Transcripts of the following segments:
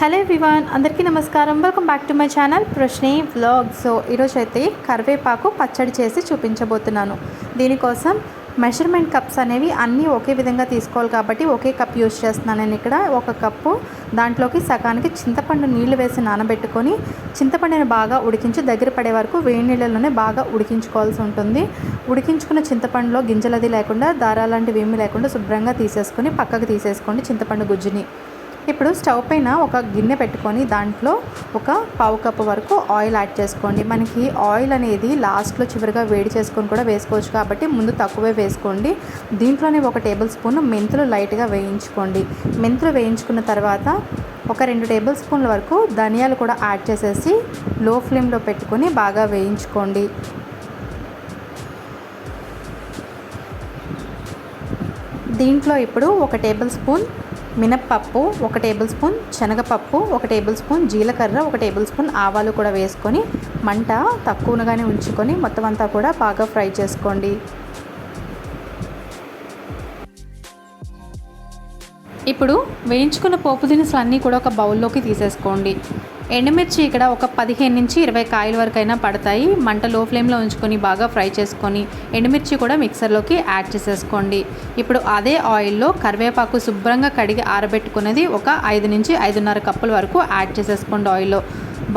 Hello Vivaan అందరికీ నమస్కారం. Welcome back to my channel ప్రశ్నే వ్లాగ్. సో ఈరోజు అయితే కరివేపాకు పచ్చడి చేసి చూపించబోతున్నాను. దీనికోసం మెషర్మెంట్ కప్స్ అనేవి అన్నీ ఒకే విధంగా తీసుకోవాలి కాబట్టి ఒకే కప్ యూజ్ చేస్తున్నాను నేను ఇక్కడ. ఒక కప్పు దాంట్లోకి సగానికి చింతపండు నీళ్ళు వేసి నానబెట్టుకొని చింతపండుని బాగా ఉడికించి దగ్గర పడే వరకు వేడి నీళ్ళలోనే బాగా ఉడికించుకోవాల్సి ఉంటుంది. ఉడికించుకున్న చింతపండులో గింజలది లేకుండా దారాలాంటివి ఏమీ లేకుండా శుభ్రంగా తీసేసుకొని పక్కకు తీసేసుకోండి చింతపండు గుజ్జుని. ఇప్పుడు స్టవ్ పైన ఒక గిన్నె పెట్టుకొని దాంట్లో ఒక పావు కప్పు వరకు ఆయిల్ యాడ్ చేసుకోండి. మనకి ఆయిల్ అనేది లాస్ట్లో చివరిగా వేడి చేసుకొని కూడా వేసుకోవచ్చు కాబట్టి ముందు తక్కువే వేసుకోండి. దీంట్లోనే ఒక టేబుల్ స్పూన్ మెంతులు లైట్గా వేయించుకోండి. మెంతులు వేయించుకున్న తర్వాత ఒక రెండు టేబుల్ స్పూన్ల వరకు ధనియాలు కూడా యాడ్ చేసేసి లో ఫ్లేమ్లో పెట్టుకొని బాగా వేయించుకోండి. దీంట్లో ఇప్పుడు ఒక టేబుల్ స్పూన్ మినప్పప్పు ఒక టేబుల్ స్పూన్ శనగపప్పు ఒక టేబుల్ స్పూన్ జీలకర్ర ఒక టేబుల్ స్పూన్ ఆవాలు కూడా వేసుకొని మంట తక్కువగానే ఉంచుకొని మొత్తం అంతా కూడా బాగా ఫ్రై చేసుకోండి. ఇప్పుడు వేయించుకున్న పోపు దినుసులు అన్నీ కూడా ఒక బౌల్లోకి తీసేసుకోండి. ఎండుమిర్చి ఇక్కడ ఒక పదిహేను నుంచి ఇరవై కాయల వరకు అయినా పడతాయి. మంట లో ఫ్లేమ్లో ఉంచుకొని బాగా ఫ్రై చేసుకొని ఎండుమిర్చి కూడా మిక్సర్లోకి యాడ్ చేసేసుకోండి. ఇప్పుడు అదే ఆయిల్లో కరివేపాకు శుభ్రంగా కడిగి ఆరబెట్టుకున్నది ఒక ఐదు నుంచి ఐదున్నర కప్పుల వరకు యాడ్ చేసేసుకోండి ఆయిల్లో.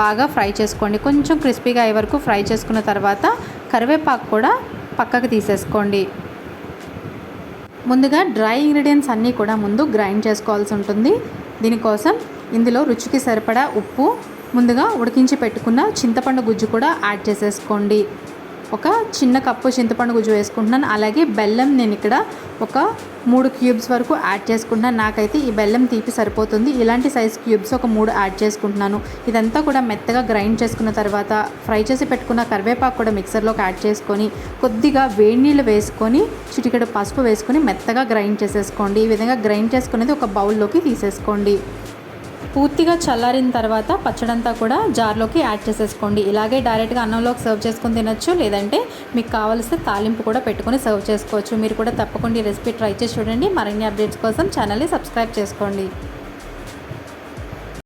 బాగా ఫ్రై చేసుకోండి. కొంచెం క్రిస్పీగా అయ్యే వరకు ఫ్రై చేసుకున్న తర్వాత కరివేపాకు కూడా పక్కకు తీసేసుకోండి. ముందుగా డ్రై ఇంగ్రీడియంట్స్ అన్నీ కూడా ముందు గ్రైండ్ చేసుకోవాల్సి ఉంటుంది. దీనికోసం ఇందులో రుచికి సరిపడా ఉప్పు ముందుగా ఉడికించి పెట్టుకున్న చింతపండు గుజ్జు కూడా యాడ్ చేసేసుకోండి. ఒక చిన్న కప్పు చింతపండు గుజ్జు వేసుకుంటున్నాను. అలాగే బెల్లం నేను ఇక్కడ ఒక మూడు క్యూబ్స్ వరకు యాడ్ చేసుకుంటున్నాను. నాకైతే ఈ బెల్లం తీపి సరిపోతుంది. ఇలాంటి సైజ్ క్యూబ్స్ ఒక మూడు యాడ్ చేసుకుంటున్నాను. ఇదంతా కూడా మెత్తగా గ్రైండ్ చేసుకున్న తర్వాత ఫ్రై చేసి పెట్టుకున్న కరివేపాకు కూడా మిక్సర్లోకి యాడ్ చేసుకొని కొద్దిగా వేడి నీళ్ళు వేసుకొని చిటికెడు పసుపు వేసుకొని మెత్తగా గ్రైండ్ చేసేసుకోండి. ఈ విధంగా గ్రైండ్ చేసుకునేది ఒక బౌల్లోకి తీసేసుకోండి. పూర్తిగా చల్లారిన తర్వాత పచ్చడంతా కూడా జార్లోకి యాడ్ చేసేసుకోండి. ఇలాగే డైరెక్ట్గా అన్నంలోకి సర్వ్ చేసుకుని తినొచ్చు లేదంటే మీకు కావలిస్తే తాలింపు కూడా పెట్టుకొని సర్వ్ చేసుకోవచ్చు. మీరు కూడా తప్పకుండా ఈ రెసిపీ ట్రై చేసి చూడండి. మరిన్ని అప్డేట్స్ కోసం ఛానల్ని సబ్స్క్రైబ్ చేసుకోండి.